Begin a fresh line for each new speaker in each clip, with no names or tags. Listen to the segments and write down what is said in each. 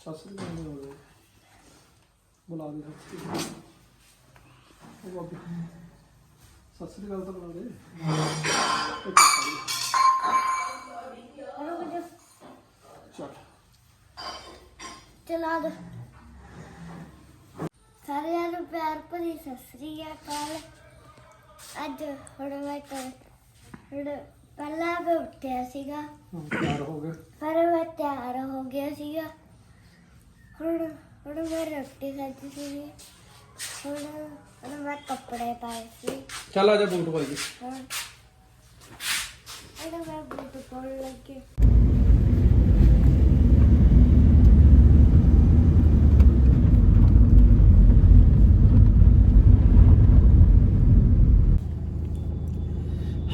ਸਤਿ ਸ੍ਰੀ ਅਕਾਲ ਜੀ। ਹੋਵੇ ਬੁਲਾ ਦੇ ਸਤਿ ਸ੍ਰੀ ਅਕਾਲ। ਉਹ ਬਾਬੇ ਸਤਿ ਸ੍ਰੀ ਅਕਾਲ ਤਾਂ ਬੁਲਾ ਦੇ ਚੱਲ
ਚਲਾ। ਦੋ। ਸਾਰਿਆਂ ਨੂੰ ਪਿਆਰ ਭਰੀ ਸਤਿ ਸ੍ਰੀ ਅਕਾਲ। ਅੱਜ ਹੁਣ ਮੈਂ ਕਰ ਹੁਣ ਪਹਿਲਾਂ ਮੈਂ ਉੱਠਿਆ ਸੀਗਾ।
ਤਿਆਰ ਹੋ ਗਏ।
ਫਿਰ ਮੈਂ ਤਿਆਰ ਹੋ ਗਿਆ ਸੀਗਾ। ਹੁਣ ਹੁਣ ਮੈਂ ਰੋਟੀ ਖਾਧੀ ਸੀ ਹੁਣ ਹੁਣ ਮੈਂ ਕੱਪੜੇ ਪਾਏ ਸੀ।
ਚੱਲ ਆ ਜਾ ਬੂਟ ਪਾਈਏ
ਹੁਣ ਹੁਣ ਮੈਂ ਬੂਟ ਪਾਉਣ ਲੱਗੀ।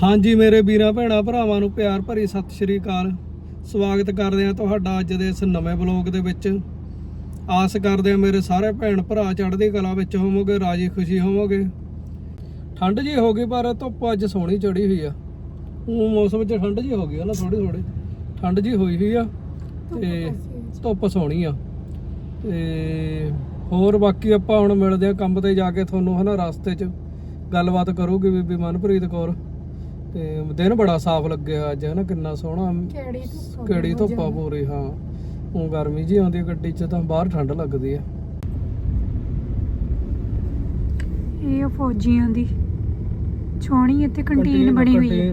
ਹਾਂਜੀ ਮੇਰੇ ਵੀਰਾਂ ਭੈਣਾਂ ਭਰਾਵਾਂ ਨੂੰ ਪਿਆਰ ਭਰੀ ਸਤਿ ਸ਼੍ਰੀ ਅਕਾਲ। ਸਵਾਗਤ ਕਰਦੇ ਹਾਂ ਤੁਹਾਡਾ ਅੱਜ ਦੇ ਇਸ ਨਵੇਂ ਬਲੌਗ ਦੇ ਵਿੱਚ। ਆਸ ਕਰਦੇ ਹਾਂ ਮੇਰੇ ਸਾਰੇ ਭੈਣ ਭਰਾ ਚੜ੍ਹਦੀ ਕਲਾ ਵਿੱਚ ਹੋਵੋਗੇ ਰਾਜੀ ਖੁਸ਼ੀ ਹੋਵੋਗੇ। ਠੰਡ ਜੀ ਹੋ ਗਈ ਪਰ ਧੁੱਪ ਅੱਜ ਸੋਹਣੀ ਚੜੀ ਹੋਈ ਆ। ਉਹ ਮੌਸਮ 'ਚ ਠੰਡ ਜੀ ਹੋ ਗਈ ਆ ਨਾ ਥੋੜੀ ਥੋੜੀ ਠੰਡ ਜੀ ਹੋਈ ਹੋਈ ਆ ਤੇ ਧੁੱਪ ਸੋਹਣੀ ਆ। ਤੇ ਹੋਰ ਬਾਕੀ ਆਪਾਂ ਹੁਣ ਮਿਲਦੇ ਆ ਕੰਮ ਤੇ ਜਾ ਕੇ ਤੁਹਾਨੂੰ ਹਨਾ ਰਸਤੇ 'ਚ ਗੱਲਬਾਤ ਕਰੂਗੀ ਬੀਬੀ ਮਨਪ੍ਰੀਤ ਕੌਰ। ਤੇ ਦਿਨ ਬੜਾ ਸਾਫ਼ ਲੱਗਿਆ ਅੱਜ ਹਨਾ ਕਿੰਨਾ ਸੋਹਣਾ।
ਕਿਹੜੀ ਧੁੱਪ
ਕਿਹੜੀ ਧੁੱਪਾ ਪੂਰੀ ਹਾਂ। ਉਹ ਗਰਮੀ ਜੀ ਆਉਂਦੀ ਗੱਡੀ 'ਚ ਤਾਂ ਬਾਹਰ ਠੰਡ ਲੱਗਦੀ ਆ।
ਇਹ ਆ ਫੌਜੀਆਂ ਦੀ ਛੋਣੀ ਇੱਥੇ ਕੰਟੀਨ ਬਣੀ ਹੋਈ ਹੈ।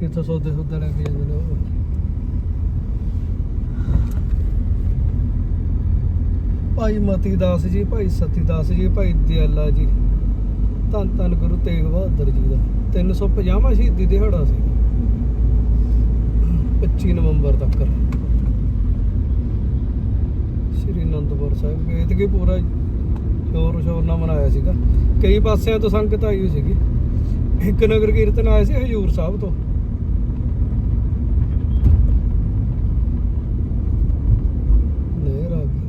ਕਿੱਥੋਂ ਸੌਦੇ ਸੁੱਦੇ ਲੈ ਕੇ ਜਾਂਦੇ ਨੇ ਭਾਈ ਮਤੀ ਦਾਸ ਜੀ ਭਾਈ ਸਤੀ ਦਾਸ ਜੀ ਭਾਈ ਦਿਆਲਾ ਜੀ ਧੰਨ ਧੰਨ ਗੁਰੂ ਤੇਗ ਬਹਾਦਰ ਜੀ ਦਾ। 350ਵਾਂ ਸ਼ਹੀਦੀ ਦਿਹਾੜਾ ਸੀ। 25 ਨਵੰਬਰ ਤੱਕ। ਸ਼੍ਰੀ ਅਨੰਦਪੁਰ ਸਾਹਿਬ ਗਏ ਤੇ ਪੂਰਾ ਸ਼ੋਰ ਸ਼ੋਰ ਨਾਲ ਮਨਾਇਆ ਸੀਗਾ। ਕਈ ਪਾਸਿਆਂ ਤੋਂ ਸੰਗਤ ਆਈ ਹੋਈ ਸੀਗੀ। ਇੱਕ ਨਗਰ ਕੀਰਤਨ ਆਇਆ ਸੀ ਹਜੂਰ ਸਾਹਿਬ ਤੋਂ ਨਹਿਰ ਆ ਗਈ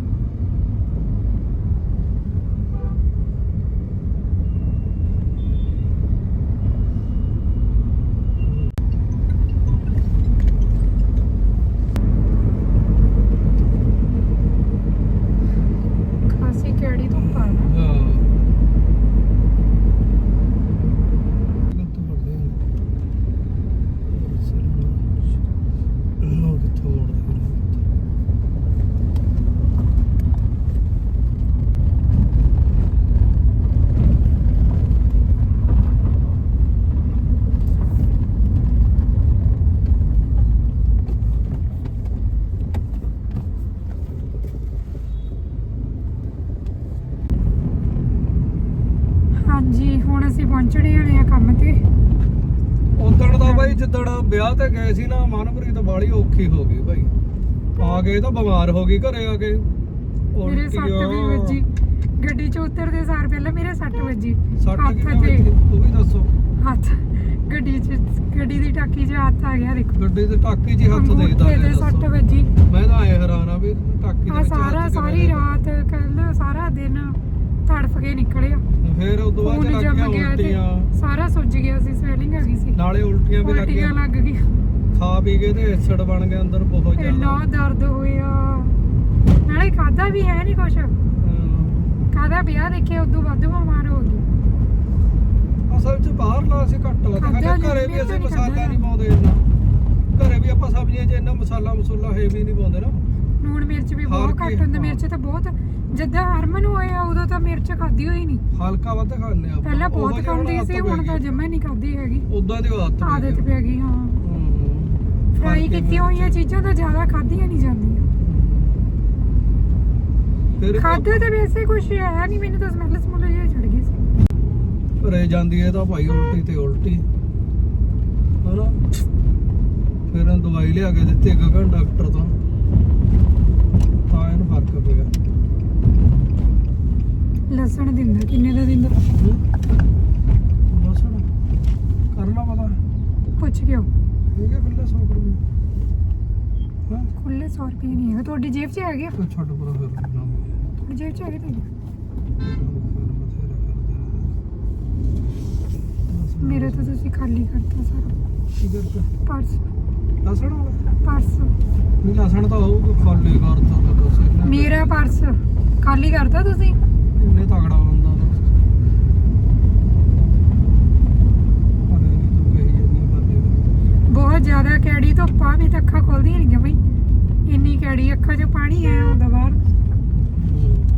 ਖਾਸੀ ਕਿਹੜੀ ਧੁੱਪ ਆ ਨਾ
ਹਾਂ ਲੱਤ ਮੜਦੇ ਨੇ ਨੋ ਕਿੱਥੋਂ ਮੋੜਦੇ ਨੇ
ਹਾਂਜੀ ਹੁਣ ਅਸੀਂ ਪਹੁੰਚਣੇ ਵਾਲੇ ਆ ਕੰਮ ਤੇ।
ਉਦਣ ਦਾ ਬਾਈ ਜਿੱਦਣ ਵਿਆਹ ਤੇ ਗਏ ਸੀ ਨਾ ਮਨਪ੍ਰੀਤ ਬਾਲੀ ਔਖੀ ਹੋ ਗਈ ਬਾਈ। ਆ ਗਏ ਤਾਂ ਬਿਮਾਰ ਹੋ ਗਈ ਘਰੇ ਆ ਕੇ।
ਮੇਰੇ ਸੱਟ ਵੀ ਵੱਜੀ। ਗੱਡੀ 'ਚ ਉਤਰਦੇ ਸਾਰ ਪਹਿਲਾਂ ਮੇਰੇ ਸੱਟ ਵੱਜੀ।
ਸੱਟ
ਹੱਥ ਤੇ
ਵੱਜੀ? ਉਹ ਵੀ ਦੱਸੋ।
ਹੱਥ। ਗੱਡੀ 'ਚ ਗੱਡੀ ਦੀ ਟਾਕੀ 'ਚ ਹੱਥ ਆ ਗਿਆ ਦੇਖੋ।
ਗੱਡੀ ਤੇ ਟਾਕੀ 'ਚ ਹੱਥ ਦੇਖਦਾ
ਤੇ ਸੱਟ ਵੱਜੀ।
ਮੈਂ ਤਾਂ ਆਏ ਹੈਰਾਨ ਆ ਵੀ ਟਾਕੀ ਦੇ ਵਿੱਚ
ਸਾਰਾ ਸਾਰੀ। ਰਾਤ ਕੱਲ ਸਾਰਾ ਦਿਨ ਤੜਫ ਕੇ ਨਿਕਲਿਆ
ਫਿਰ ਉਦੋਂ ਬਾਅਦ
ਖੂਨ
ਲੱਗ
ਜੰਮ
ਗਿਆ
ਗਿਆ ਤੇ
ਉਲਟੀਆਂ
ਸਾਰਾ ਸੁੱਜ ਗਿਆ ਸੀ ਸਵੈਲਿੰਗ ਆ ਗਈ ਸੀ।
ਨਾਲੇ ਉਲਟੀਆਂ ਵੀ ਲੱਗ
ਉਲਟੀਆਂ
ਗਈਆਂ।
ਲੱਗ ਗਈਆਂ।
ਖਾ ਪੀ ਕੇ ਤੇ ਐਸਿਡ ਬਣ ਗਿਆ ਅੰਦਰ ਬਹੁਤ
ਇੰਨਾ
ਜ਼ਿਆਦਾ।
ਦਰਦ ਹੋਇਆ। ਨਾਲੇ ਖਾਦਾ ਵੀ ਹੈ ਨਹੀਂ ਕੁਛ।
ਹਾਂ।
ਖਾਦਾ ਵਿਆਹ ਦੇਖੇ ਉਦੋਂ ਵੱਧ ਬਿਮਾਰ ਹੋ ਗਈ।
ਅਸਲ 'ਚ ਬਾਹਰ ਲਾ ਅਸੀਂ ਘੱਟ ਲੱਗਦਾ
ਖਾਧਾ
ਸਾਡੇ ਘਰੇ
ਨਹੀਂ,
ਵੀ ਅਸੀਂ
ਨਹੀਂ
ਮਸਾਲਾ। ਨਹੀਂ ਪਾਉਂਦੇ ਇੰਨਾ। ਘਰੇ ਵੀ ਆਪਾਂ ਸਬਜ਼ੀਆਂ 'ਚ ਇੰਨਾ ਮਸਾਲਾ ਮਸੂਲਾ ਹੈਵੀ ਨਹੀਂ ਪਾਉਂਦੇ ਨਾ।
ਨੂਣ ਮਿਰਚ ਵੀ ਬਹੁਤ ਘੱਟ ਹੁੰਦਾ
ਹਾਂ।
ਮਿਰਚ ਤਾਂ ਬਹੁਤ ਜਿੱਦਾਂ ਹਰਮਨ ਹੋਇਆ ਉਦੋਂ ਤਾਂ ਮਿਰਚ ਖਾਦੀ ਹੋਈ ਨਹੀਂ
ਹਲਕਾ ਵੱਧ ਖਾਂਦੇ ਆ
ਪਹਿਲਾਂ ਬਹੁਤ ਖਾਂਦੀ ਸੀ ਹੁਣ ਤਾਂ ਜਮਾ ਨਹੀਂ ਖਾਦੀ ਹੈਗੀ।
ਉਦਾਂ ਦੀ ਆਦਤ
ਆਦਤ। ਪੈ ਗਈ ਹਾਂ। ਫਰਾਈ ਕੀਤੀਆਂ ਹੋਈਆਂ। ਚੀਜ਼ਾਂ ਤਾਂ ਜ਼ਿਆਦਾ ਖਾਧੀਆਂ ਨਹੀਂ ਜਾਂਦੀਆਂ। ਖਾਦੇ ਤਾਂ ਵੈਸੇ ਕੁਛ ਹੈ ਨਹੀਂ ਮੈਨੂੰ ਤਾਂ ਸਮੈਲ ਸਮੂਲ ਜਿਹੀ ਚੜ ਗਈ ਸੀ।
ਘਰੇ ਜਾਂਦੀ ਹੈ ਤਾਂ ਭਾਈ ਉਲਟੀ ਤੇ ਉਲਟੀ। ਹਨਾ? ਫਿਰ ਦਵਾਈ ਲਿਆ ਕੇ ਦਿੱਤੀ ਗਗਨ ਡਾਕਟਰ ਤੋਂ। ਤਾਂ ਇਹਨੂੰ ਫ਼ਰਕ ਪਿਆ।
ਲਸਣ ਦਿੰਦਾ ਕਿੰਨੇ ਦਾ ਦਿੰਦਾ?
ਬਸ ਹੁਣ ਕਰਨਾ ਪਤਾ।
ਪੁੱਛ ਗਿਓ
ਠੀਕ ਹੈ ਖੁੱਲੇ 100 ਰੁਪਏ। ਹਾਂ?
ਖੁੱਲੇ 100 ਰੁਪਏ ਨਹੀਂ ਹੈਗਾ ਤੁਹਾਡੀ ਜੇਬ 'ਚ ਹੈਗੇ
ਕੋਈ ਛੱਡ ਪਰਾ ਫਿਰ
ਤੁਹਾਡੀ ਜੇਬ 'ਚ ਹੈਗੇ ਤਾਂ। ਮੇਰਾ ਤਾਂ ਤੁਸੀਂ ਖਾਲੀ ਕਰਤਾ ਸਾਰਾ। ਪਰਸ।
ਲਸਣ
ਪਰਸ।
ਨਹੀਂ ਲਸਣ ਤਾਂ ਹੋਊਗਾ ਖਾਲੀ ਕਰਤਾ ਤਾਂ ਦੱਸ
ਖਾਲੀ ਕਰਤਾ ਤੁਸੀਂ?
ਇੰਨੇ ਤਗੜਾ ਜਾਂਦੀ ਬੰਦੇ
ਬਹੁਤ ਜ਼ਿਆਦਾ ਕੈੜੀ ਧੁੱਪ ਵੀ ਤਾਂ ਅੱਖਾਂ ਖੋਲਦੀਆਂ ਨਹੀਂ ਬਈ। ਇੰਨੀ ਕੈੜੀ ਅੱਖਾਂ 'ਚ ਪਾਣੀ ਆਇਆ ਹੁੰਦਾ ਬਾਹਰ।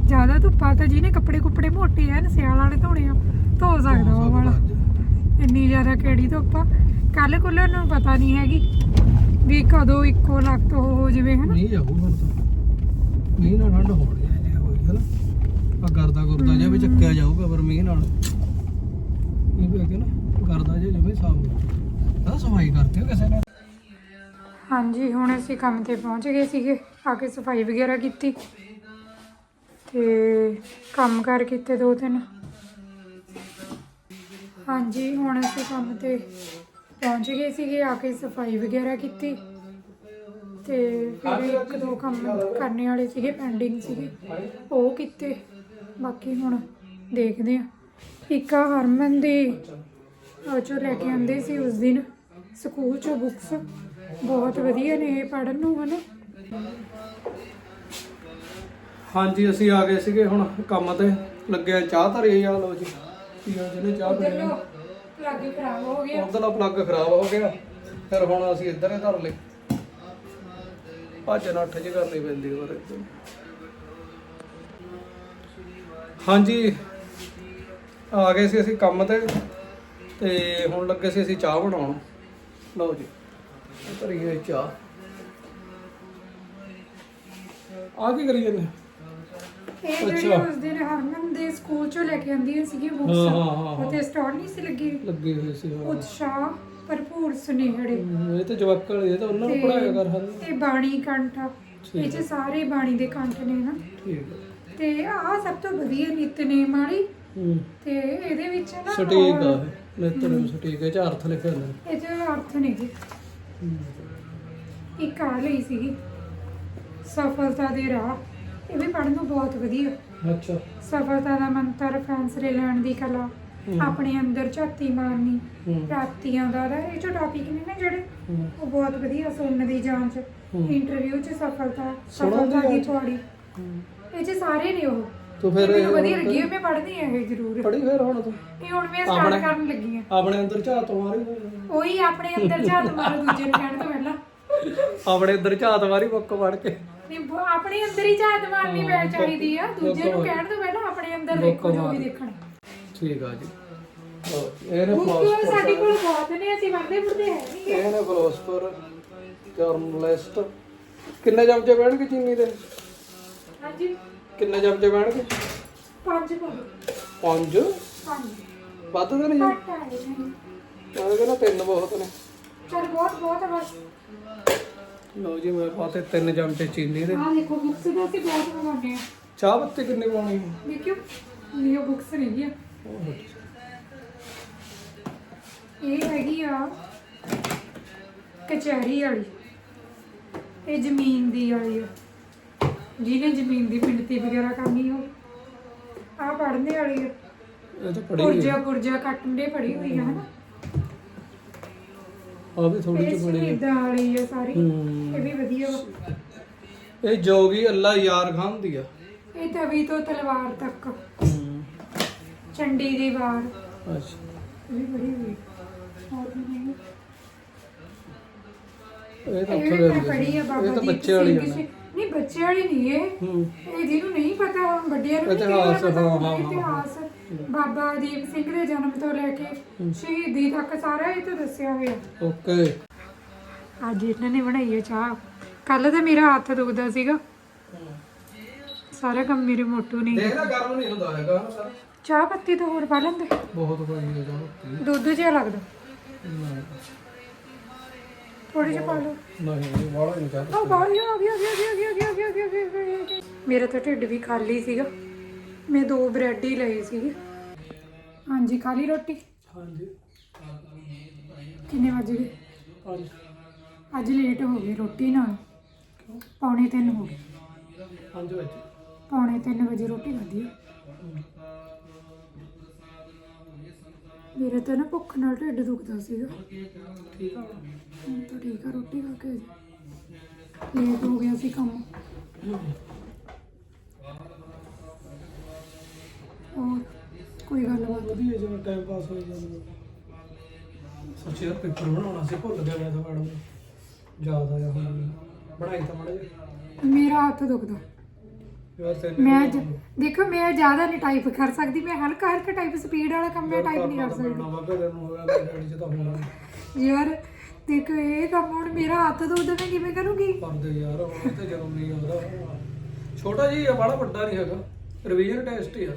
ਜ਼ਿਆਦਾ ਧੁੱਪਾ ਤਾਂ ਜਿਹਨੇ ਕੱਪੜੇ ਕੁੱਪੜੇ ਮੋਟੇ ਨਾ ਸਿਆਲ ਵਾਲੇ ਧੋਣੇ ਆ ਧੋ ਸਕਦਾ ਉਹ ਵਾਲਾ। ਇੰਨੀ ਜ਼ਿਆਦਾ ਕਿਹੜੀ ਧੁੱਪ। ਕੱਲ ਕੁੱਲਰ ਨੂੰ ਪਤਾ ਨਹੀਂ ਹੈਗੀ ਵੀ ਕਦੋਂ ਇੱਕੋ ਲੱਖ ਤੋਂ ਹੋ ਜਾਵੇ ਹਨਾ
ਨਹੀਂ ਜਾਊ ਹੁਣ ਤਾਂ। ਠੰਡ ਹੋਣੀ ਹੈ ਜੇ ਹੋਈ ਹੈ ਨਾ? ਆ ਗਰਦਾ ਗੁਰਦਾ ਜਿਹਾ ਵੀ ਚੱਕਿਆ ਜਾਊਗਾ ਪਰ ਮੀਂਹ ਨਾਲ। ਇਹ ਵੀ ਕਿ ਨਾ, ਗਰਦਾ ਜਿਹਾ ਜਿਵੇਂ ਸਾਫ਼ ਤਾਂ ਸਫ਼ਾਈ ਕਰਤੀ ਹੋ ਕਿਸੇ ਨੇ।
ਹਾਂਜੀ, ਹੁਣ ਅਸੀਂ ਕੰਮ ਤੇ ਪਹੁੰਚ ਗਏ ਸੀਗੇ, ਆ ਕੇ ਸਫ਼ਾਈ ਵਗੈਰਾ ਕੀਤੀ। ਤੇ ਕੰਮ ਕਰ ਕੀਤੇ ਦੋ ਤਿੰਨ। ਹਾਂਜੀ, ਹੁਣ ਅਸੀਂ ਕੰਮ ਤੇ ਪਹੁੰਚ ਗਏ ਸੀਗੇ, ਆ ਕੇ ਸਫ਼ਾਈ ਵਗੈਰਾ ਕੀਤੀ। ਤੇ ਫਿਰ ਇੱਕ ਦੋ ਕੰਮ ਕਰਨੇ ਵਾਲੇ ਸੀਗੇ ਪੈਂਡਿੰਗ ਸੀਗੇ, ਉਹ ਕੀਤੇ। ਬਾਕੀ ਹੁਣ ਦੇਖਦੇ ਆ ਇੱਕ ਆ ਹਰਮਨ ਦੇ ਉਹ ਚੋਂ ਲੈ ਕੇ ਆਂਦੇ ਸੀ ਉਸ ਦਿਨ। ਸਕੂਲ ਚੋਂ ਬੁੱਕਸ ਬਹੁਤ ਵਧੀਆ ਨੇ ਇਹ ਪੜ੍ਹਨ ਨੂੰ ਹਨਾ?
ਹਾਂਜੀ ਅਸੀਂ ਆ ਗਏ ਸੀਗੇ ਹੁਣ ਕੰਮ ਤੇ। ਲੱਗਿਆ ਚਾਹ ਧਰੀ ਆ ਲੋ ਜੀ। ਪੀਓ ਜਿਹਨੇ ਚਾਹ ਪੀਣੀ
ਲਾਗੇ ਖਰਾਬ ਹੋ ਗਿਆ।
ਉਧਰਲਾ ਪਲੱਗ ਖਰਾਬ ਹੋ ਗਿਆ। ਫਿਰ ਹੁਣ ਅਸੀਂ ਇੱਧਰ ਹੀ ਧਰ ਲਏ ਭੱਜ ਨੱਠ ਜੀ ਕਰਨੀ ਪੈਂਦੀ ਪਰ ਇੱਧਰ। ਹਾਂਜੀ। ਆ ਗਏ ਸੀ ਅਸੀਂ ਕੰਮ ਤੇ ਤੇ ਹੁਣ ਲੱਗੇ ਸੀ ਅਸੀਂ ਚਾਹ ਬਣਾਉਣ। ਲਓ ਜੀ ਧਰੀ ਹੋਈ ਚਾਹ। ਆ ਕੀ ਕਰੀ ਜਾਂਦੇ?
ਇਹ ਜਿਹੜੀ
ਅੱਛਾ।
ਉਸ ਦਿਨ ਹਰਮਨ ਦੇ ਸਕੂਲ ਚੋਂ ਲੈ ਕੇ ਆਂਦੀ ਸੀਗੀ
ਹਾਂ,
ਬੁੱਕਸ
ਹਾਂ, ਹਾਂ, ਹਾਂ।
ਉੱਥੇ ਸਟਾਲ ਨਹੀਂ ਸੀ ਲੱਗੀ?
ਲੱਗੇ ਹੋਏ ਸੀ ਹਾਂ।
ਉਤਸ਼ਾਹ ਭਰਪੂਰ ਸੁਨੇਹੜੇ।
ਇਹ ਤਾਂ ਜਵਾਕਾਂ ਵਾਲੀ ਇਹ ਤਾਂ ਉਹਨਾਂ ਨੂੰ ਪੜਾਇਆ ਕਰ ਹਨ
ਤੇ ਬਾਣੀ ਕੰਠ ਇਹ ਚ ਸਾਰੇ ਬਾਣੀ ਦੇ ਕੰਠ ਨੇ ਨਾ।
ਠੀਕ ਹੈ
ਤੇ ਆਹ ਸਭ ਤੋਂ ਵਧੀਆ ਨਿਤਨੇਮ ਵਾਲੀ।
ਹੂੰ।
ਤੇ ਇਹਦੇ ਵਿੱਚ ਨਾ
ਸਟੀਕ ਆ ਇਹ ਨਿਤਨੇਮ ਸਟੀਕ ਹੈ ਚ ਅਰਥ ਲਿਖਿਆ ਹੁੰਦਾ।
ਇਹ ਚ ਅਰਥ ਨੇ ਜੀ। ਇੱਕ ਆ ਲਈ ਸੀਗੀ ਸਫਲਤਾ ਦੇ ਰਾਹ। ਇਹ ਵੀ ਪੜ੍ਹਨ ਨੂੰ ਬਹੁਤ ਵਧੀਆ।
ਅੱਛਾ।
ਸਫਲਤਾ ਦਾ ਮੰਤਰ ਫੈਸਲੇ ਲੈਣ ਦੀ ਕਲਾ
ਹਮ।
ਆਪਣੇ ਅੰਦਰ ਝਾਤੀ ਮਾਰਨੀ
ਹੂੰ।
ਪ੍ਰਾਪਤੀਆਂ ਦਾ ਦਾ ਇਹ ਜੋ ਟਾਪਿਕ ਨੇ ਨਾ ਜਿਹੜੇ
ਹੂੰ।
ਉਹ ਬਹੁਤ ਵਧੀਆ ਸੁਣਨ ਦੀ ਜਾਂਚ।
ਹਮ।
ਇੰਟਰਵਿਊ 'ਚ ਸਫਲਤਾ
ਸੁਣਨ ਦੀ
ਸਫਲਤਾ ਦੀ
ਜਾਂਚ?
ਪੌੜੀ
ਹੂੰ।
ਇਹ 'ਚ ਸਾਰੇ ਨੇ ਉਹ।
ਤੂੰ ਫਿਰ
ਮੈਨੂੰ ਵਧੀਆ ਲੱਗੀ ਹੈ, ਮੈਂ ਪੜ੍ਹਦੀ ਹਾਂ ਇਹ ਜ਼ਰੂਰ।
ਪੜੀ ਫਿਰ ਹੁਣ ਤੂੰ।
ਇਹ ਹੁਣ ਮੈਂ ਸਟਾਰਟ ਕਰਨ ਲੱਗੀ ਹਾਂ
ਆਪਣੇ ਅੰਦਰ ਝਾਤ ਮਾਰੀ
ਉਹੀ ਆਪਣੇ ਅੰਦਰ ਝਾਤ ਮਾਰੋ ਦੂਜੇ ਨੂੰ ਕਹਿਣ ਤੋਂ ਪਹਿਲਾਂ।
ਆਪਣੇ ਅੰਦਰ ਝਾਤ ਮਾਰੀ ਬੁੱਕ ਪੜ ਕੇ।
ਨਹੀਂ ਬ- ਆਪਣੇ ਅੰਦਰ ਹੀ ਝਾਤ ਮਾਰਨੀ ਪੈ ਚਾਹੀਦੀ ਆ। ਦੂਜੇ ਨੂੰ। ਕਹਿਣ ਤੋਂ ਪਹਿਲਾਂ ਆਪਣੇ ਅੰਦਰ ਦੇਖੋ ਜੋ ਵੀ। ਦੇਖਣਾ।
ਠੀਕ ਆ ਜੀ। ਲਓ, ਇਹਨੇ
ਬੁੱਕ
ਫਲੋਸਫਰ
ਸਾਡੇ ਕੋਲ ਬਹੁਤ ਨੇ ਅਸੀਂ ਪੜ੍ਹਦੇ ਪੜ੍ਹਦੇ ਹੈ ਨਹੀਂ
ਇਹਨੇ ਫਲੋਸਫਰ ਜਰਨਲਿਸਟ ਕਿੰਨੇ ਚਮਚੇ ਬਹਿਣਗੇ ਚੀਨੀ ਦੇ?
ਹਾਂਜੀ।
ਕਿੰਨੇ ਚਮਚੇ ਬਹਿਣਗੇ
ਪੰਜ ਕੋਲ
ਪੰਜ?
ਪੰਜ
ਵੱਧ ਤਾਂ ਨਹੀਂ?
ਘੱਟ ਆ
ਮੈਂ ਕਹਿੰਦਾ ਤਿੰਨ ਬਹੁਤ ਨੇ।
ਚਲ ਬਹੁਤ ਬਹੁਤ ਆ ਬਸ।
ਲਓ ਜੀ ਮੇਰੇ ਪਾਤੇ ਤਿੰਨ ਚਮਚੇ ਚੀਨੀ ਦੇ।
ਆਹ ਦੇਖੋ ਬੁੱਕਸ ਦਾ ਅਸੀਂ ਬਹੁਤ ਮੰਗਾਉਂਦੇ ਆ
ਚਾਹ ਪੱਤੀ ਕਿੰਨੇ ਪਾਉਣੀ?
ਦੇਖਿਓ ਇਹ ਬੁੱਕਸ ਨਹੀਂ ਆ ਇਹ ਹੈਗੀ ਆ ਕਚਹਿਰੀ ਵਾਲੀ। ਇਹ ਜ਼ਮੀਨ ਦੀ ਵਾਲੀ ਆ। ਜਿਹਨੇ ਜ਼ਮੀਨ ਦੀ ਮਿਣਤੀ ਵਗੈਰਾ ਕਰਨੀ ਹੋ ਆ ਪੜ੍ਹਨੇ ਵਾਲੀ
ਇਹ ਤਾਂ ਪੜੀ ਹੋਈ
ਪੁਰਜਾ ਪੁਰਜਾ ਕੱਟਣ ਦੇ ਪੜੀ ਹੋਈ ਆ ਹਨਾ?
ਆ ਵੀ ਥੋੜੀ
ਇਹ
ਜਿਹੀ ਪੜੀ
ਸ਼ਹੀਦਾਂ ਵਾਲੀ ਆ ਸਾਰੀ।
ਹੂੰ।
ਇਹ ਵੀ ਵਧੀਆ ਵਾ।
ਇਹ ਜੋਗੀ ਅੱਲਾ ਯਾਰ ਦੀ ਆ।
ਇਹ ਤਵੀ ਤੋਂ ਤਲਵਾਰ ਤੱਕ।
ਹੂੰ।
ਚੰਡੀ ਦੀ ਵਾਰ।
ਅੱਛਾ।
ਇਹ ਵੀ ਬੜੀ ਹੋਈ ਹੋਰ ਵੀ ਨਹੀਂ
ਇਹ ਤਾਂ
ਇਹ
ਉੱਥੇ
ਵੀ ਮੈਂ ਆ
ਇਹ
ਬਾਬਾ
ਤਾਂ
ਦੀਪ
ਬੱਚੇ ਵਾਲੀ
ਸਿੰਘ
ਆ ਨਾ।
ਜੀ ਨਹੀਂ ਬੱਚੇ ਵਾਲੀ ਨਹੀਂ ਇਹ
ਹੂੰ।
ਇਹ ਜਿਹਨੂੰ ਨਹੀਂ ਪਤਾ ਵੱਡਿਆਂ ਨੂੰ ਨਹੀਂ
ਇਤਿਹਾਸ,
ਪਤਾ
ਹਾਂ, ਹਾਂ, ਹਾਂ।
ਇਤਿਹਾਸ। ਬਾਬਾ ਦੀਪ ਸਿੰਘ ਦੇ ਜਨਮ ਤੋਂ ਲੈ ਕੇ ਸ਼ਹੀਦੀ ਤੱਕ ਸਾਰਾ ਇਹ ਤਾਂ ਦੱਸਿਆ ਹੋਇਆ।
ਓਕੇ।
ਅੱਜ ਇਹਨਾਂ ਨੇ ਬਣਾਈ ਹੈ ਚਾਹ। ਕੱਲ ਤਾਂ ਮੇਰਾ ਹੱਥ ਦੁਖਦਾ ਸੀਗਾ। ਸਾਰਾ ਕੰਮ ਮੇਰੇ ਮੋਟੂ ਨੇ
ਦੇਖਣਾ ਗਰਮ ਨਹੀਂ ਹੁੰਦਾ ਹੈਗਾ। ਨਾ ਸਰ
ਚਾਹ ਪੱਤੀ ਤਾਂ ਹੋਰ ਪਾ ਲੈਂਦੇ।
ਬਹੁਤ ਹੈ ਜਾਨ
ਦੁੱਧ ਜਿਹਾ ਲੱਗਦਾ। ਥੋੜੀ ਜਿਹੀ ਪਾ ਲਓ
ਨਹੀਂ ਵਾਲਾ ਨਹੀਂ ਚਾਹ
ਆ ਬਾਹਰ ਆ ਗਿਆ ਗਿਆ ਗਿਆ ਗਿਆ ਗਿਆ ਗਿਆ ਗਿਆ ਗਿਆ ਗਿਆ ਗਿਆ। ਮੇਰਾ ਤਾਂ ਢਿੱਡ ਵੀ ਖਾਲੀ ਸੀਗਾ ਮੈਂ ਦੋ ਬ੍ਰੈਡ ਹੀ ਲਏ ਸੀਗੇ ਹਾਂਜੀ ਖਾਲੀ ਰੋਟੀ
ਹਾਂਜੀ
ਕਿੰਨੇ ਵਜ ਗਏ ਅੱਜ ਲੇਟ ਹੋ ਗਈ ਰੋਟੀ ਨਾਲ ਪੌਣੇ 3 ਹੋ ਗਏ ਪੌਣੇ 3 ਵਜੇ ਰੋਟੀ ਖਾਧੀ ਆ। ਮੇਰੇ ਤਾਂ ਨਾ ਭੁੱਖ ਨਾਲ ਢਿੱਡ ਦੁਖਦਾ ਸੀਗਾ
ਠੀਕ ਆ
ਹੁਣ ਤਾਂ ਠੀਕ ਆ ਰੋਟੀ ਖਾ ਕੇ ਲੇਟ ਹੋ ਗਿਆ ਸੀ ਕੰਮ। ਕੋਈ ਗੱਲਬਾਤ?
ਵਧੀਆ ਜਿਹਾ ਟਾਈਮ ਪਾਸ ਹੋ ਜਾਂਦਾ। ਸੱਚੀ ਯਾਰ ਪੇਪਰ ਬਣਾਉਣਾ ਸੀ ਭੁੱਲ ਗਿਆ ਮੈਂ ਤਾਂ ਮੈਡਮ ਯਾਦ ਆਇਆ ਹੁਣ। ਬਣਾਈ ਤਾਂ ਮੜਾ ਜੀ
ਮੇਰਾ ਹੱਥ ਦੁਖਦਾ। ਮੈਂ ਜ- ਦੇਖੋ ਮੈਂ ਜ਼ਿਆਦਾ ਨਹੀਂ ਟਾਈਪ ਕਰ ਸਕਦੀ ਮੈਂ ਹਲਕਾ ਹਲਕਾ ਟਾਈਪ ਸਪੀਡ ਵਾਲਾ ਕੰਮ ਮੈਂ ਟਾਈਪ ਨਹੀਂ ਕਰ ਸਕਦੀ। ਯਾਰ ਦੇਖੋ ਇਹ ਕੰਮ ਹੁਣ ਮੇਰਾ ਹੱਥ ਦੁਖਦਾ ਮੈਂ ਕਿਵੇਂ ਕਰੂੰਗੀ?
ਕਰਦੇ ਯਾਰ ਹੁਣ ਤੇ ਜ਼ਰੂਰੀ ਆ ਉਹਦਾ ਛੋਟਾ ਜੀ ਆ ਬੜਾ ਵੱਡਾ ਨਹੀਂ ਹੈਗਾ। ਰਿਵੀਜ਼ਨ ਟੈਸਟ ਹੀ ਆ।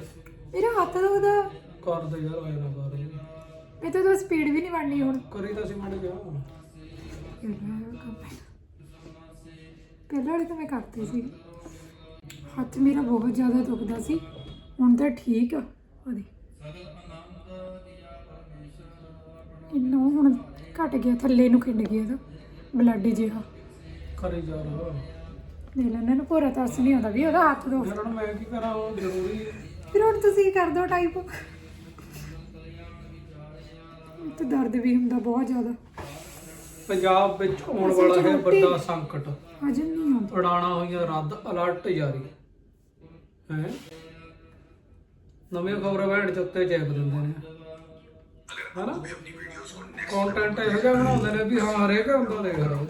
ਮੇਰਾ ਹੱਥ ਦੁਖਦਾ
ਕਰਦੇ ਯਾਰ ਆਇਆ ਨਾ ਕਰ।
ਇਹ ਤਾਂ ਸਪੀਡ ਵੀ ਨਹੀਂ ਬਣਨੀ ਹੁਣ।
ਕਰੀ ਤਾਂ ਸੀ ਮੜ ਗਿਆ
ਪਹਿਲਾਂ ਵਾਲੇ ਤਾਂ ਮੈਂ ਕਰਦੀ ਸੀ। ਹੱਥ ਮੇਰਾ ਬਹੁਤ ਜ਼ਿਆਦਾ ਦੁਖਦਾ ਸੀ। ਹੁਣ ਤਾਂ ਠੀਕ ਆ। ਉਹਦੀ ਇੰਨਾ ਹੁਣ ਘਟ ਗਿਆ ਥੱਲੇ ਨੂੰ ਖਿੰਡ ਗਿਆ ਤਾਂ ਬਲੱਡ ਜਿਹਾ।
ਕਰੀ ਯਾਰ
ਦੇ ਲੈਣਾ ਨੂੰ ਭੋਰਾ ਤਾਂ ਨਹੀਂ ਆਉਂਦਾ ਵੀ ਉਹਦਾ ਹੱਥ
ਯਾਰ ਹੁਣ ਮੈਂ ਕੀ ਕਰਾਂ ਉਹ ਜ਼ਰੂਰੀ ਹੈ।
ਫਿਰ ਹੁਣ ਤੁਸੀਂ ਕਰ ਦਿਓ ਟਾਈਪ ਤੇ ਦਰਦ ਵੀ ਹੁੰਦਾ ਬਹੁਤ ਜ਼ਿਆਦਾ।
ਪੰਜਾਬ ਵਿੱਚ ਆਉਣ
ਅਸੀਂ
ਵਾਲਾ ਹੈ ਵੱਡਾ ਸੰਕਟ।
ਹਜਮ ਨਹੀਂ ਆਉਂਦਾ।
ਉਡਾਣਾ ਹੋਈਆਂ ਰੱਦ ਅਲਰਟ ਜਾਰੀ। ਹੈ? ਨਵੀਆਂ ਖਬਰਾਂ ਬੈਠ ਚ ਉੱਤੇ ਚੈਪ ਦਿੰਦੇ ਨੇ। ਹਨਾ? ਕੰਟੈਂਟ ਇਹੋ ਜਿਹਾ ਬਣਾਉਂਦੇ ਨੇ ਵੀ ਹਾਂ ਹਰੇਕ ਹੁੰਦਾ ਦੇਖ ਰਿਹਾ ਹਨਾ?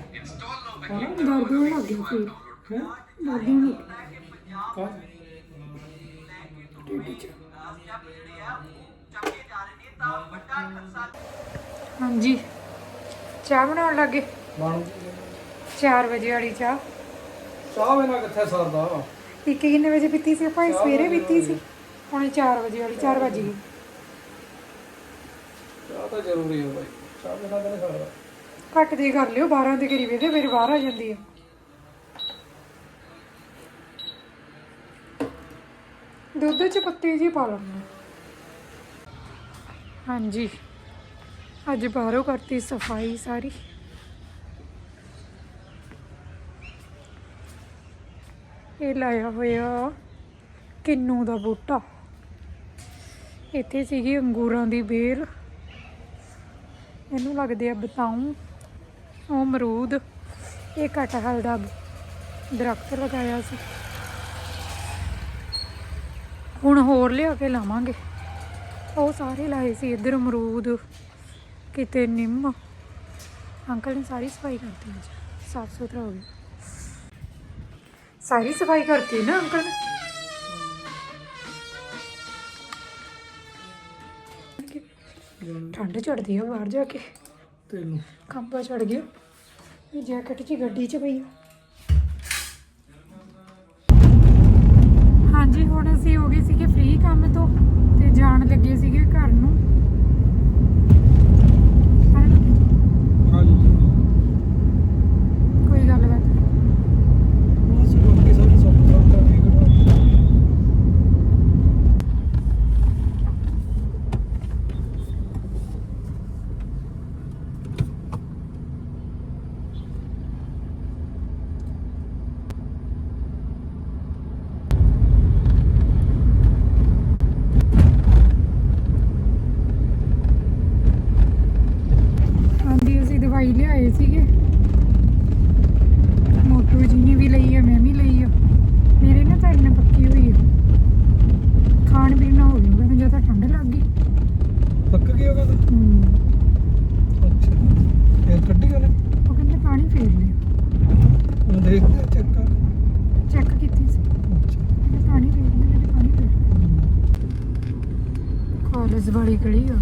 ਦਰਦ ਹੋਣ ਲੱਗ ਗਿਆ ਫਿਰ
ਹੈ?
ਦਰਦ ਹੋਣ। ਲੱਗ ਹਾਂਜੀ। ਚਾਹ ਬਣਾਉਣ ਲੱਗੇ?
ਬਣ।
4 ਵਜੇ ਵਾਲੀ ਚਾਹ।
ਚਾਹ ਬਿਨਾ ਕਿੱਥੇ ਸਰਦਾ?
ਇੱਕ ਕਿੰਨੇ ਵਜੇ ਪੀਤੀ ਸੀ ਆਪਾਂ? ਸਵੇਰੇ ਪੀਤੀ ਸੀ। ਹੁਣ 4 ਵਜੇ ਵਾਲੀ 4 ਵਜੇ ਗਈ।
ਚਾਹ ਤਾਂ ਜ਼ਰੂਰੀ ਹੈ ਬਾਈ। ਚਾਹ ਬਿਨਾ ਤਾਂ ਨਹੀਂ
ਘੱਟ ਦੀ ਕਰ ਲਿਓ 12 ਦੇ ਕਰੀਬ ਇਹਦੇ, ਫਿਰ ਬਾਹਰ ਆ ਜਾਂਦੀ ਹੈ ਦੁੱਧ ਚ ਪੱਤੀ ਜੀ ਪਾ ਲੈਣਾ ਹਾਂਜੀ। ਅੱਜ ਬਾਹਰੋਂ ਕਰਤੀ ਸਫ਼ਾਈ ਸਾਰੀ। ਇਹ ਲਾਇਆ ਹੋਇਆ ਕਿੰਨੂ ਦਾ ਬੂਟਾ। ਇੱਥੇ ਸੀਗੀ ਅੰਗੂਰਾਂ ਦੀ ਬੇਲ ਇਹਨੂੰ ਲੱਗਦੇ ਆ ਬਤਾਉ ਉਹ ਅਮਰੂਦ, ਇਹ ਕਟਹਲ ਦਾ ਦਰਖਤ ਲਗਾਇਆ ਸੀ। ਹੁਣ ਹੋਰ ਲਿਆ ਕੇ ਲਾਵਾਂਗੇ। ਉਹ ਸਾਰੇ ਲਾਏ ਸੀ, ਇੱਧਰ ਅਮਰੂਦ, ਕਿਤੇ ਨਿੰਮ। ਅੰਕਲ ਨੇ ਸਾਰੀ ਸਫ਼ਾਈ ਕਰਤੀ ਅੱਜ ਸਾਫ਼ ਸੁਥਰਾ ਹੋ ਗਿਆ। ਸਾਰੀ ਸਫ਼ਾਈ ਕਰਤੀ ਨਾ ਅੰਕਲ ਨੇ? ਠੰਡ ਚੜਦੀ ਆ ਬਾਹਰ ਜਾ ਕੇ।
ਤੈਨੂੰ।
ਖੰਭਾ ਚੜ ਗਿਆ। ਇਹ ਜੈਕਟ ਜੀ ਗੱਡੀ 'ਚ ਪਈ ਹਾਂਜੀ ਹੁਣ ਅਸੀਂ ਹੋ ਗਏ ਸੀਗੇ ਫ੍ਰੀ ਕੰਮ ਤੋਂ ਤੇ ਜਾਣ ਲੱਗੇ ਸੀਗੇ ਘਰ ਨੂੰ ਹਨਾ?
ਹਾਂਜੀ
ਕੋਈ ਗੱਲਬਾਤ
ਬਸ ਬਾਕੀ ਸਭ ਸਭ ਤਾਂ ਠੀਕ ਹੈ
ਹਾਂਜੀ ਅਸੀਂ ਦਵਾਈ ਲਿਆਏ ਸੀਗੇ ਮੋਟੂ ਜੀ ਨੇ ਵੀ ਲਈ ਆ ਮੈਂ ਵੀ ਲਈ ਆ ਮੇਰੇ ਨਾ ਤਾਂ ਇੰਨਾ ਪੱਕੀ ਹੋਈ ਆ ਖਾਣ ਪੀਣ ਨਾ ਹੋ ਗਿਆ ਮੈਨੂੰ ਜ਼ਿਆਦਾ ਠੰਡ ਲੱਗ ਗਈ
ਪੱਕ ਗਿਆ ਕਹਿੰਦਾ
ਹਮ,
ਅੱਛਾ ਇਹ ਕੱਢੀ ਉਹਨੇ
ਉਹ ਕਹਿੰਦੇ ਪਾਣੀ ਫੇਰ ਲਿਆ
ਉਹ ਦੇਖਦੇ ਚੈੱਕ ਕਰ
ਚੈੱਕ ਕੀਤੀ ਸੀ
ਅੱਛਾ
ਕਹਿੰਦੇ ਪਾਣੀ ਫੇਰ ਲਿਆ ਕਹਿੰਦੇ ਪਾਣੀ ਫੇਰ ਕਾਲਜ ਵਾਲੀ ਗਲੀ ਆ?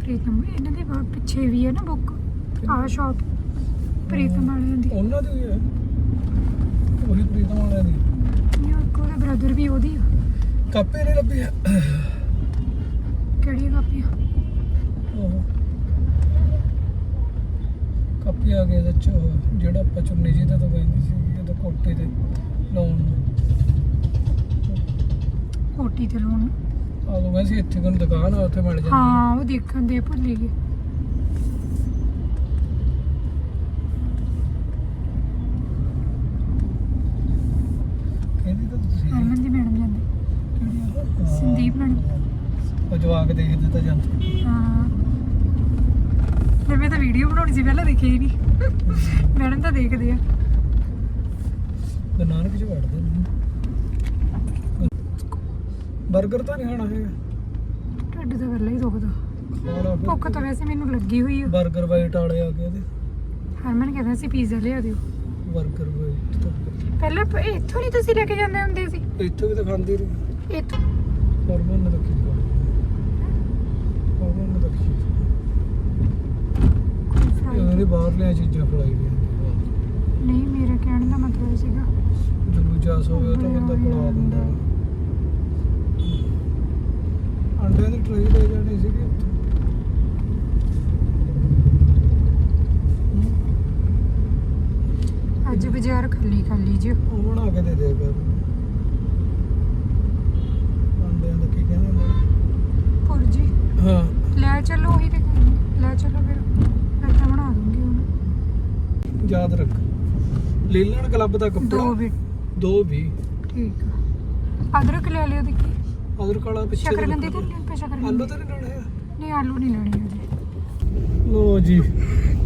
ਪ੍ਰੀਤਮ ਇਹਨਾਂ ਦੇ ਬਾਹਰ ਪਿੱਛੇ ਵੀ ਹੈ ਨਾ ਬੁੱਕ ਆਹ ਸ਼ਾਪ ਪ੍ਰੀਤਮ ਵਾਲਿਆਂ ਦੀ।
ਉਹਨਾਂ ਦੀ ਹੀ ਉਹੀ ਪ੍ਰੀਤਮ ਵਾਲਿਆਂ ਦੀ।
ਯਾਰ ਕੋਲੇ ਬ੍ਰਦਰ ਵੀ ਉਹਦੀ ਆ।
ਕਾਪੀ ਨਹੀਂ ਲੱਭੀ।
ਕਿਹੜੀ ਕਾਪੀਆਂ
ਉਹ ਕਾਪੀ ਆ ਗਿਆ ਸੱਚ ਜਿਹੜਾ ਆਪਾਂ ਚੁੰਨੀ ਜੀ ਤੇ ਤੋਂ ਕਹਿੰਦੀ ਸੀ ਉਹਦਾ ਕੋਟੀ ਤੇ ਲਾਉਣ ਨੂੰ।
ਕੋਟੀ ਤੇ ਲਾਉਣ
ਆ ਲੋ ਵੈਸੇ ਇੱਥੇ ਕੋਲ ਦੁਕਾਨ ਆ ਉੱਥੇ ਮਿਲ ਜਾਂਦੀ।
ਹਾਂ ਉਹ ਦੇਖਣ ਦੇ ਭੁੱਲ ਗਏ।
ਕਹਿੰਦੀ ਤਾਂ ਤੁਸੀਂ
ਹਰਮਨ ਦੀ ਮੈਡਮ ਜਾਂਦੇ।
ਕਿਹੜੀ ਆ?
ਸੰਦੀਪ ਮੈਡਮ।
ਉਹ ਜਵਾਕ ਦੇਖਦੇ ਤਾਂ ਜਾਂਦੇ।
ਮੈਂ ਤਾਂ ਵੀਡੀਓ ਬਣਾਉਣੀ ਸੀ ਪਹਿਲਾਂ ਦੇਖਿਆ ਹੀ ਨਹੀਂ। ਮੈਡਮ ਤਾਂ ਦੇਖਦੇ ਆ।
ਨਾਨਕ ਜੀ ਵੜਦੇ ਨੇ। 버ਗਰ ਤਾਂ ਨਹੀਂ ਖਾਣਾ ਹੈਗਾ।
ਢਿੱਡ ਤਾਂ ਪਹਿਲਾਂ ਹੀ ਦੁਖਦਾ। ਭੁੱਖ ਤਾਂ ਵੈਸੇ ਮੈਨੂੰ ਲੱਗੀ ਹੋਈ ਆ।
버ਗਰ ਵਾਈਟ ਵਾਲੇ ਆ ਗਏ ਉਹਦੇ।
ਹਰਮਨ ਕਹਿੰਦਾ ਸੀ ਪੀਜ਼ਾ ਲਿਆ ਦਿਓ।
버ਗਰ ਵਾਈਟ
ਪਹਿਲਾਂ ਇੱਥੋਂ ਨਹੀਂ ਤੁਸੀਂ ਲੈ ਕੇ ਜਾਂਦੇ ਹੁੰਦੇ ਸੀ?
ਇੱਥੋਂ ਵੀ ਤਾਂ ਖਾਂਦੀ ਰਹੀ
ਇੱਥੋਂ।
ਹਰਮਨ ਨੇ ਰੱਖੀ
fry-
ਇਹਨਾਂ ਦੀ ਬਾਹਰਲੀਆਂ ਚੀਜ਼ਾਂ ਖਲਾਈ ਦੀਆਂ
ਨਹੀਂ ਮੇਰਾ ਕਹਿਣ ਦਾ ਮਤਲਬ ਸੀਗਾ।
ਜਦੋਂ ਜਾਸ ਹੋਵੇ ਤਾਂ ਬੰਦਾ ਬਣਾ ਦਿੰਦਾ। ਅੰਡੇ ਦੀ ਟ੍ਰੇ ਲੈ ਜਾਣੀ ਸੀਗੀ ਉੱਥੇ।
ਅੱਜ ਬਾਜ਼ਾਰ ਖਾਲੀ ਖਾਲੀ ਜਿਹਾ
ਉਹ ਬਣਾ ਕੇ ਦੇ ਦੇ ਕਰ ਅੰਡਿਆਂ ਦਾ ਕੀ ਕਹਿੰਦੇ ਨੇ
ਪੁਰਜੀ
ਹਾਂ
ਲੈ ਚੱਲੋ ਉਹੀ ਤੇ ਕਹਿੰਦੀ ਲੈ ਚੱਲੋ ਫਿਰ ਮੈਂ ਤਾਂ ਬਣਾ ਦੂੰਗੀ ਉਹਨੂੰ
ਯਾਦ ਰੱਖ। ਲੀਲਣ ਕਲੱਬ ਦਾ ਕੱਪੜਾ।
ਦੋ ਵੀ।
ਦੋ ਵੀ।
ਠੀਕ ਆ। ਅਦਰਕ ਲੈ ਲਿਓ ਦੇਖੀ।
ਅਦਰ ਕਾਲਾ ਪਿੱਛੇ
ਸ਼ਕਰਗੰਦੀ ਤਾਂ ਨਹੀਂ ਪੇ ਸ਼ਕਰਗੰਦੀ?
ਆਲੂ ਤਾਂ ਨਹੀਂ ਲੈਣੇ ਆ?
ਨਹੀਂ ਆਲੂ ਨਹੀਂ ਲੈਣੇ ਹਜੇ।
ਲੋ ਜੀ।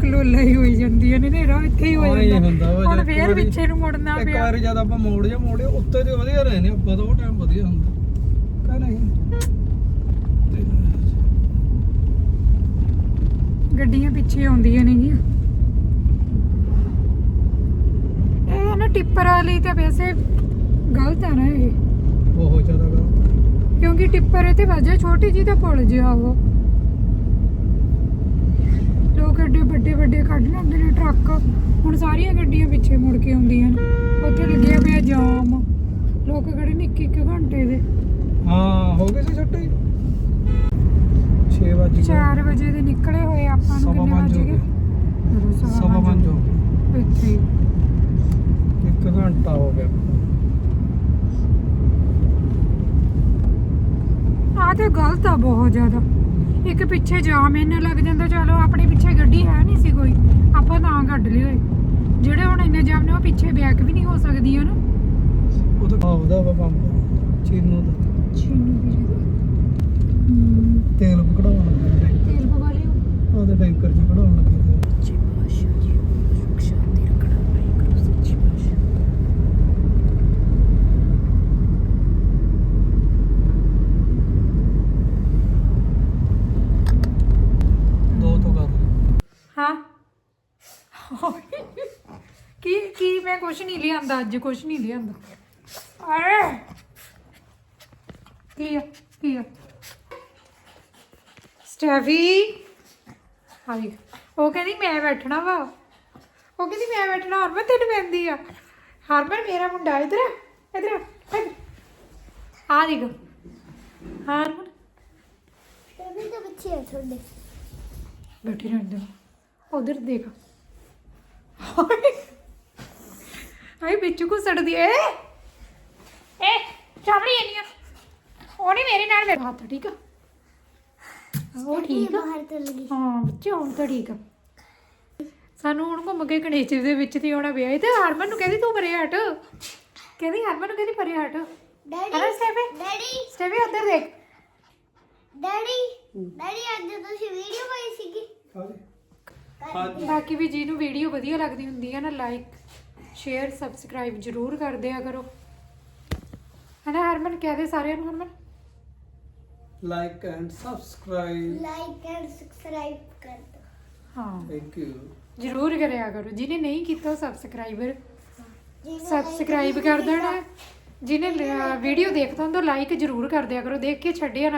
ਕਲੋਲਾ ਹੀ ਹੋਈ ਜਾਂਦੀਆਂ ਨੇ ਨੇਰਾ ਇੱਥੇ ਹੀ ਹੋ
ਹਾਂ,
ਜਾਂਦਾ। ਹੁਣ
ਜੇ
ਫੇਰ
ਇੱਕ
ਪਿੱਛੇ ਨੂੰ ਮੁੜਨਾ
ਇੱਕ
ਪਿਆ।
ਵਾਰੀ ਜਦ ਆਪਾਂ ਮੋੜ ਜਾ ਮੋੜੇ ਉੱਤੇ ਤੇ ਵਧੀਆ ਰਹੇ ਨੇ ਆਪਾਂ ਤਾਂ ਉਹ ਟਾਈਮ ਵਧੀਆ ਹੁੰਦਾ। ਕਹ ਨਹੀਂ।
ਗੱਡੀਆਂ ਪਿੱਛੇ ਆਉਂਦੀਆਂ ਨੇਗੀਆਂ ਇਹ ਨਾ ਟਿੱਪਰ ਵਾਲੀ ਤਾਂ ਵੈਸੇ ਗਲਤ ਆ ਨਾ ਇਹ।
ਬਹੁਤ ਜ਼ਿਆਦਾ ਗਾ।
ਕਿਉਂਕਿ ਟਿੱਪਰ ਇਹ ਤੇ ਵਜੇ ਛੋਟੀ ਜੀ ਦਾ ਪੁਲ ਜਿਹਾ ਉਹ। ਲੋਕ ਐਡੇ ਵੱਡੇ ਵੱਡੇ ਕੱਢ ਲੈਂਦੇ ਨੇ ਟਰੱਕ। ਹੁਣ ਸਾਰੀਆਂ ਗੱਡੀਆਂ ਪਿੱਛੇ ਮੁੜ ਕੇ ਆਉਂਦੀਆਂ ਨੇ। ਉੱਥੇ ਲੱਗਿਆ ਪਿਆ ਜਾਮ। ਲੋਕ ਖੜੇ ਨੇ ਇੱਕ ਇੱਕ ਘੰਟੇ ਦੇ।
ਹਾਂ ਹੋ ਗਏ ਸੀ ਛੁੱਟੀ। 6 ਵਜੇ
4 ਵਜੇ ਦੇ ਨਿਕਲੇ ਹੋਏ ਆਪਾਂ ਨੂੰ
ਸਵਾ
ਕਿੰਨੇ
ਪੰਜ
ਵਜ
ਹੋ
ਗਏ?
ਗਏ। ਸਵਾ ਪੰਜ ਹੋ ਗਏ।
ਇੱਥੇ ਹੀ।
ਘੰਟਾ ਹੋ ਗਿਆ।
ਆਹ ਤਾਂ ਗਲਤ ਆ ਬਹੁਤ ਜ਼ਿਆਦਾ। ਇੱਕ ਪਿੱਛੇ ਜਾਮ ਇੰਨਾ ਲੱਗ ਜਾਂਦਾ ਚਲੋ ਆਪਣੇ ਪਿੱਛੇ ਗੱਡੀ ਹੈ ਨਹੀਂ ਸੀ ਕੋਈ। ਆਪਾਂ ਤਾਂ ਕੱਢ ਲਈ ਹੋਏ। ਜਿਹੜੇ ਹੁਣ ਇੰਨੇ ਜਾਮ ਨੇ ਉਹ ਪਿੱਛੇ ਬੈਕ ਵੀ ਨਹੀਂ ਹੋ ਸਕਦੀਆਂ ਨਾ।
ਉਹ ਤਾਂ ਆਉਦਾ ਵਾ ਪੰਪ ਚੀਨੂ ਦਾ।
ਚੀਨੂ ਵੀਰੇ ਦਾ
ਤੇਲ ਕਢਾਉਣ ਲੱਗੇ ਟੈਂਕਰ
ਤੇਲ ਪਵਾ ਲਿਓ
ਉਹਦੇ ਟੈਂਕਰ ਚ ਕਢਾਉਣ ਲੱਗੇ ਤੇ ਦੋ ਤੋਂ ਕਰ ਲਈ
ਹਾਂ ਕੀ ਕੀ ਮੈਂ ਕੁਛ ਨਹੀਂ ਲਿਆਂਦਾ ਅੱਜ ਕੁਝ ਨਹੀਂ ਲਿਆਂਦਾ। ਆਏ ਕੀ ਆ ਕੀ ਆ? ਸਟੈਫੀ। ਹਾਈ ਉਹ ਕਹਿੰਦੀ ਮੈਂ ਬੈਠਣਾ ਵਾ। ਉਹ ਕਹਿੰਦੀ ਮੈਂ ਬੈਠਣਾ ਹਰਮਨ ਤੈਨੂੰ ਪੈਂਦੀ ਆ। ਹਰਮਨ ਮੇਰਾ ਮੁੰਡਾ ਇਧਰ ਆ ਇਧਰ ਆ ਆ ਦੇਖ। ਹਰਮਨ।
ਸਟੈਫੀ ਤਾਂ ਬੱਚੀ ਆ ਤੁਹਾਡੇ।
ਬੈਠੀ ਰਹਿਣ ਦੇ। ਉਧਰ ਦੇਖ। ਹਾਏ। ਹਾਏ ਵਿੱਚ ਘੁਸੜਦੀ ਏ। ਏ ਚਾਬੜੀ ਇੰਨੀਆਂ। ਉਹ ਨਹੀਂ ਮੇਰੇ ਨਾਲ ਮੇਰੇ ਹੱਥ ਠੀਕ ਆ। ਉਹ ਠੀਕ ਆ।
ਬਾਹਰ ਤੋਂ ਲੱਗੀ
ਹਾਂ ਬੱਚੇ ਹੁਣ ਤਾਂ ਠੀਕ ਆ। ਸਾਨੂੰ ਹੁਣ ਘੁੰਮ ਕੇ ਕਣੇਚੇ ਦੇ ਵਿੱਚ ਤੇ ਆਉਣਾ ਪਿਆ ਤੇ ਹਰਮਨ ਨੂੰ ਕਹਿੰਦੀ ਤੂੰ ਪਰੇ ਹਟ। ਕਹਿੰਦੀ ਹਰਮਨ ਨੂੰ ਕਹਿੰਦੀ ਪਰੇ ਹਟ।
ਡੈਡੀ
ਅਰੇ ਸਟੇਵੇ
ਡੈਡੀ।
ਸਟੇਵੇ ਉੱਧਰ ਦੇਖ।
ਡੈਡੀ ਡੈਡੀ ਅੱਜ ਤੁਸੀਂ ਵੀਡੀਓ ਪਾਈ ਸੀਗੀ।
ਬਾਕੀ ਵੀ ਜੀ ਨੂੰ ਵੀਡੀਓ ਵਧੀਆ ਲੱਗਦੀ ਹੁੰਦੀ ਹੈ ਨਾ ਲਾਈਕ ਸ਼ੇਅਰ ਸਬਸਕ੍ਰਾਈਬ ਜਰੂਰ ਕਰ ਦਿਆ ਕਰੋ। ਹਨਾ ਹਰਮਨ ਕਹਦੇ ਸਾਰਿਆਂ ਨੂੰ Harman?
Like and subscribe
like and subscribe ਕਰ ਦਿਓ
ਹਾਂ।
ਥੈਂਕ ਯੂ
ਜਰੂਰ ਕਰਿਆ ਕਰੋ। ਜਿਹਨੇ ਨਹੀਂ ਕੀਤਾ ਸਬਸਕ੍ਰਾਈਬਰ ਸਬਸਕ੍ਰਾਈਬ ਕਰ ਦੇਣਾ। ਜਿਹਨੇ ਵੀਡੀਓ ਦੇਖਦਾ ਹੁੰਦਾ ਲਾਈਕ ਜਰੂਰ ਕਰ ਦਿਆ ਕਰੋ। ਦੇਖ ਕੇ ਛੱਡਿਆ ਨਾ